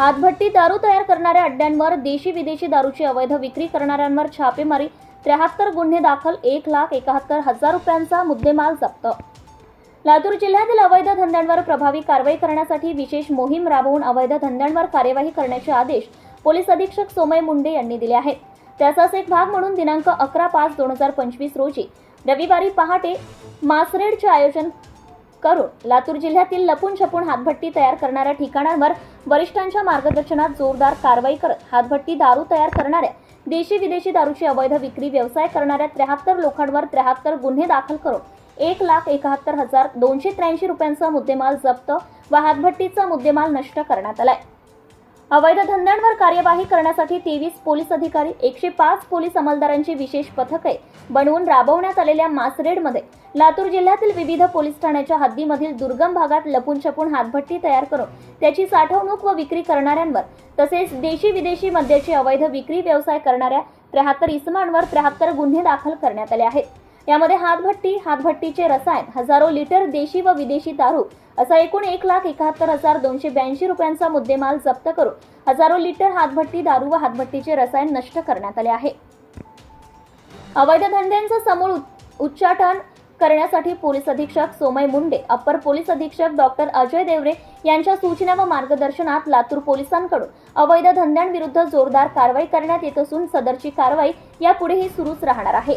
हातभट्टी दारू तयार करणाऱ्या अड्ड्यांवर देशी विदेशी दारूची अवैध विक्री करणाऱ्यांवर छापेमारी त्र्याहत्तर गुन्हे दाखल एक लाख एकाहत्तर हजार रुपयांचा मुद्देमाल जप्त. लातूर जिल्ह्यातील अवैध धंद्यांवर प्रभावी कारवाई करण्यासाठी विशेष मोहीम राबवून अवैध धंद्यांवर कार्यवाही करण्याचे आदेश पोलीस अधीक्षक सोमय मुंडे यांनी दिले आहेत. त्याचाच एक भाग म्हणून दिनांक अकरा पाच दोन हजार पंचवीस रोजी रविवारी पहाटे मासरेडचे आयोजन करून लातूर जिल्ह्यातील लपून छपून हातभट्टी तयार करणाऱ्या ठिकाणांवर वरिष्ठांच्या मार्गदर्शनात जोरदार कारवाई करत हातभट्टी दारू तयार करणाऱ्या देशी विदेशी दारूची अवैध विक्री व्यवसाय करणाऱ्या त्र्याहत्तर लोकांवर त्र्याहत्तर गुन्हे दाखल करून एक लाख एकाहत्तर हजार दोनशे त्र्याऐंशी रुपयांचा मुद्देमाल जप्त व हातभट्टीचा मुद्देमाल नष्ट करण्यात आलाय. अवैध धंद्यांवर कार्यवाही करण्यासाठी तेवीस पोलीस अधिकारी एकशे पाच पोलीस अंमलदारांची विशेष पथके बनवून राबवण्यात आलेल्या मासरेडमध्ये लातूर जिल्ह्यातील विविध पोलीस ठाण्याच्या हद्दीमधील दुर्गम भागात लपून छपून हातभट्टी तयार करून त्याची साठवणूक व विक्री करणाऱ्यांवर तसेच देशी विदेशी मद्याची अवैध विक्री व्यवसाय करणाऱ्या त्र्याहत्तर इसमांवर त्र्याहत्तर गुन्हे दाखल करण्यात आले आहेत. यामध्ये हातभट्टी हातभट्टीचे रसायन हजारो लिटर देशी व विदेशी दारू असा एकूण एक लाख एकाहत्तर हजार दोनशे ब्याऐंशी रुपयांचा मुद्देमाल जप्त करून हजारो लिटर हातभट्टी दारू व हातभट्टीचे रसायन नष्ट करण्यात आले आहे. अवैध धंद्यांचं समूळ उच्चाटन करण्यासाठी पोलीस अधीक्षक सोमय मुंडे अप्पर पोलीस अधीक्षक डॉक्टर अजय देवरे यांच्या सूचना व मार्गदर्शनात लातूर पोलिसांकडून अवैध धंद्यांविरुद्ध जोरदार कारवाई करण्यात येत असून सदरची कारवाई यापुढेही सुरूच राहणार आहे.